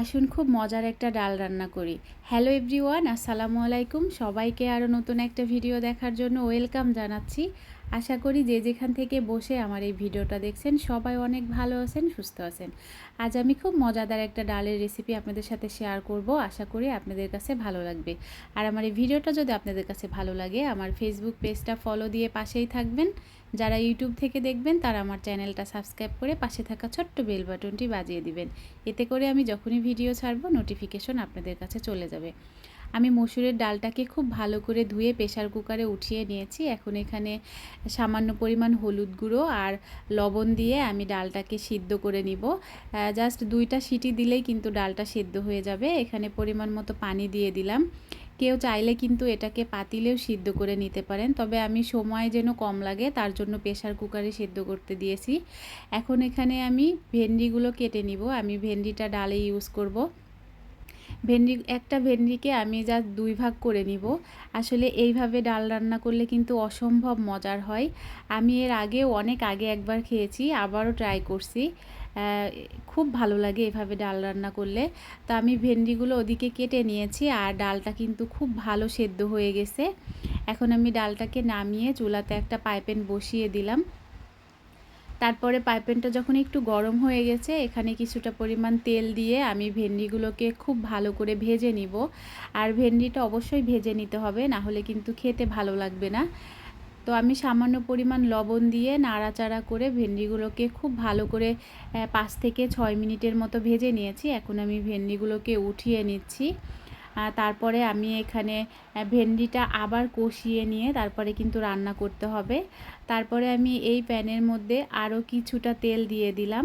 আসুন খুব মজার একটা ডাল রান্না করি। হ্যালো এভরিওয়ান আসসালামু আলাইকুম। সবাইকে আরও নতুন একটা ভিডিও দেখার জন্য ওয়েলকাম জানাচ্ছি। আশা করি যে যেখান থেকে বসে আমার এই ভিডিওটা দেখছেন, সবাই অনেক ভালো আছেন, সুস্থ আছেন। আজ আমি খুব মজাদার একটা ডালের রেসিপি আপনাদের সাথে শেয়ার করব, আশা করি আপনাদের কাছে ভালো লাগবে। আর আমার এই ভিডিওটা যদি আপনাদের কাছে ভালো লাগে, আমার ফেসবুক পেজটা ফলো দিয়ে পাশেই থাকবেন। যারা ইউটিউব থেকে দেখবেন, তারা আমার চ্যানেলটা সাবস্ক্রাইব করে পাশে থাকা ছোট্ট বেল বাটনটি বাজিয়ে দিবেন। এতে করে আমি যখনই ভিডিও ছাড়বো নোটিফিকেশন আপনাদের কাছে চলে যাবে। আমি মসুরের ডালটাকে খুব ভালো করে ধুয়ে প্রেশার কুকারে উঠিয়ে নিয়েছি। এখন এখানে সামান্য পরিমাণ হলুদ গুঁড়ো আর লবণ দিয়ে আমি ডালটাকে সিদ্ধ করে নিব। জাস্ট দুইটা সিটি দিলেই কিন্তু ডালটা সিদ্ধ হয়ে যাবে। এখানে পরিমাণ মতো পানি দিয়ে দিলাম। কেউ চাইলে কিন্তু এটাকে পাতিলেও সিদ্ধ করে নিতে পারেন। তবে আমি সময় যেন কম লাগে, তার জন্য প্রেশার কুকারে সিদ্ধ করতে দিয়েছি। এখন এখানে আমি ভেন্ডিগুলো কেটে নিব। আমি ভেন্ডিটা ডালে ইউজ করব। ভেন্ডি, একটা ভেন্ডিকে আমি যা দুই ভাগ করে নিব। আসলে এইভাবে ডাল রান্না করলে কিন্তু অসম্ভব মজার হয়। আমি এর আগেও অনেক আগে একবার খেয়েছি, আবারও ট্রাই করছি। খুব ভালো লাগে এভাবে ডাল রান্না করলে। তো আমি ভেন্ডিগুলো ওদিকে কেটে নিয়েছি আর ডালটা কিন্তু খুব ভালো সেদ্ধ হয়ে গেছে। এখন আমি ডালটাকে নামিয়ে চুলাতে একটা পাইপেন বসিয়ে দিলাম। তারপরে পাইপেনটা যখন একটু গরম হয়ে গেছে, এখানে কিছুটা পরিমাণ তেল দিয়ে আমি ভেন্ডিগুলোকে খুব ভালো করে ভেজে নিব। আর ভেন্ডিটা অবশ্যই ভেজে নিতে হবে, না হলে কিন্তু খেতে ভালো লাগবে না। তো আমি সামান্য পরিমাণ লবণ দিয়ে নাড়াচাড়া করে ভেন্ডিগুলোকে খুব ভালো করে পাঁচ থেকে ছয় মিনিটের মতো ভেজে নিয়েছি। এখন আমি ভেন্ডিগুলোকে উঠিয়ে নিচ্ছি। তারপরে আমি এখানে ভেন্ডিটা আবার কষিয়ে নিয়ে তারপরে কিন্তু রান্না করতে হবে। তারপরে আমি এই প্যানের মধ্যে আরও কিছুটা তেল দিয়ে দিলাম।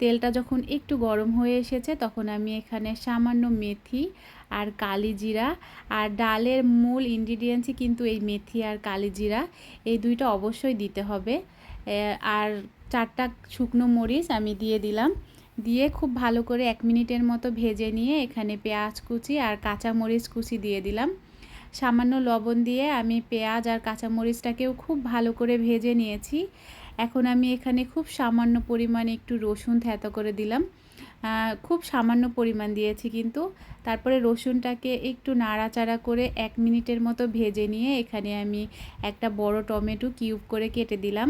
তেলটা যখন একটু গরম হয়ে এসেছে তখন আমি এখানে সামান্য মেথি আর কালি জিরা আর ডালের মূল ইনগ্রিডিয়েন্টসই কিন্তু এই মেথি আর কালি জিরা, এই দুইটা অবশ্যই দিতে হবে। আর চারটা শুকনো মরিচ আমি দিয়ে দিলাম। দিয়ে খুব ভালো করে এক মিনিটের মতো ভেজে নিয়ে এখানে পেঁয়াজ কুচি আর কাঁচামরিচ কুচি দিয়ে দিলাম। সামান্য লবণ দিয়ে আমি পেঁয়াজ আর কাঁচামরিচটাকেও খুব ভালো করে ভেজে নিয়েছি। এখন আমি এখানে খুব সামান্য পরিমাণে একটু রসুন থেতো করে দিলাম। খুব সামান্য পরিমাণ দিয়েছি কিন্তু। তারপরে রসুনটাকে একটু নাড়াচাড়া করে এক মিনিটের মতো ভেজে নিয়ে এখানে আমি একটা বড় টমেটো কিউব করে কেটে দিলাম।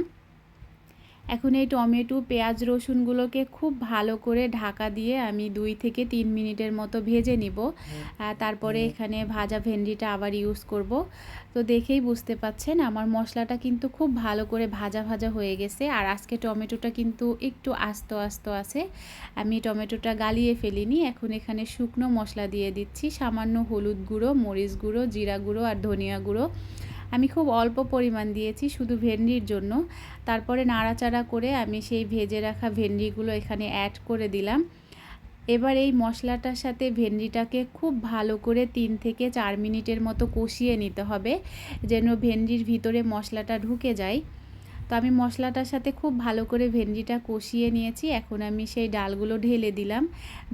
এখন এই টমেটো পেঁয়াজ রসুনগুলোকে খুব ভালো করে ঢাকা দিয়ে আমি দুই থেকে তিন মিনিটের মতো ভেজে নিব। তারপরে এখানে ভাজা ভেন্ডিটা আবার ইউজ করব। তো দেখেই বুঝতে পাচ্ছেন আমার মশলাটা কিন্তু খুব ভালো করে ভাজা ভাজা হয়ে গেছে। আর আজকে টমেটোটা কিন্তু একটু আস্ত আস্ত আছে। আমি টমেটোটা গালিয়ে ফেলিনি এখন এখানে শুকনো মশলা দিয়ে দিচ্ছি। সামান্য হলুদ গুঁড়ো মরিচ গুঁড়ো জিরা গুঁড়ো আর ধনিয়া গুঁড়ো। আমি খুব অল্প পরিমাণ দিয়েছি শুধু ভেন্ডির জন্য। তারপরে নাড়াচাড়া করে আমি সেই ভেজে রাখা ভেন্ডিগুলো এখানে অ্যাড করে দিলাম। এবার এই মশলাটার সাথে ভেন্ডিটাকে খুব ভালো করে তিন থেকে চার মিনিটের মতো কষিয়ে নিতে হবে, যেন ভেন্ডির ভিতরে মশলাটা ঢুকে যায়। তো আমি মশলাটার সাথে খুব ভালো করে ভেন্ডিটা কষিয়ে নিয়েছি, এখন আমি সেই ডালগুলো ঢেলে দিলাম।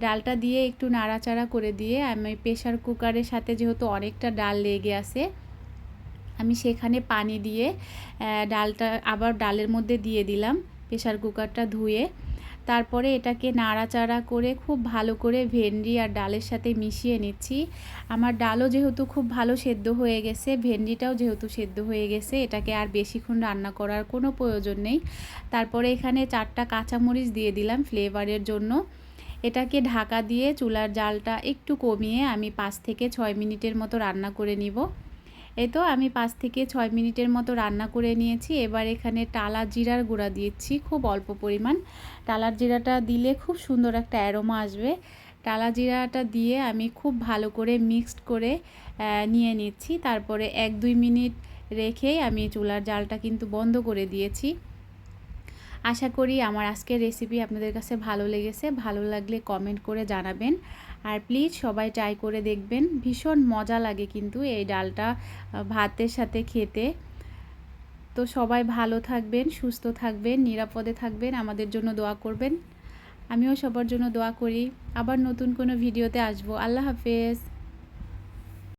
ডালটা দিয়ে একটু নাড়াচাড়া করে দিয়ে আমি প্রেশার কুকারের সাথে যেহেতু অনেকটা ডাল লেগে আছে আমি সেখানে পানি দিয়ে ডালটা আবার ডালের মধ্যে দিয়ে দিলাম প্রেশার কুকারটা ধুয়ে। তারপরে এটাকে নাড়াচাড়া করে খুব ভালো করে ভেন্ডি আর ডালের সাথে মিশিয়ে নিচ্ছি। আমার ডালও যেহেতু খুব ভালো সেদ্ধ হয়ে গেছে, ভেন্ডিটাও যেহেতু সেদ্ধ হয়ে গেছে, এটাকে আর বেশিক্ষণ রান্না করার কোনো প্রয়োজন নেই। তারপরে এখানে চারটা কাঁচামরিচ দিয়ে দিলাম ফ্লেভারের জন্য। এটাকে ঢাকা দিয়ে চুলার জালটা একটু কমিয়ে আমি পাঁচ থেকে ছয় মিনিটের মতো রান্না করে নিব। এই তো আমি পাঁচ থেকে ছয় মিনিটের মতো রান্না করে নিয়েছি। এবার এখানে টালা জিরার গুঁড়া দিয়েছি খুব অল্প পরিমাণ। টালার জিরাটা দিলে খুব সুন্দর একটা অ্যারোমা আসবে। টালা জিরাটা দিয়ে আমি খুব ভালো করে মিক্সড করে নিয়ে নিচ্ছি। তারপরে এক দুই মিনিট রেখেই আমি চুলার জালটা কিন্তু বন্ধ করে দিয়েছি। আশা করি আমার আজকের রেসিপি আপনাদের কাছে ভালো লেগেছে। ভালো লাগলে কমেন্ট করে জানাবেন। আর প্লিজ সবাই ট্রাই করে দেখবেন। ভীষণ মজা লাগে কিন্তু এই ডালটা ভাতের সাথে খেতে। তো সবাই ভালো থাকবেন, সুস্থ থাকবেন, নিরাপদে থাকবেন, আমাদের জন্য দোয়া করবেন। আমিও সবার জন্য দোয়া করি। আবার নতুন কোনো ভিডিওতে আসব। আল্লাহ হাফেজ।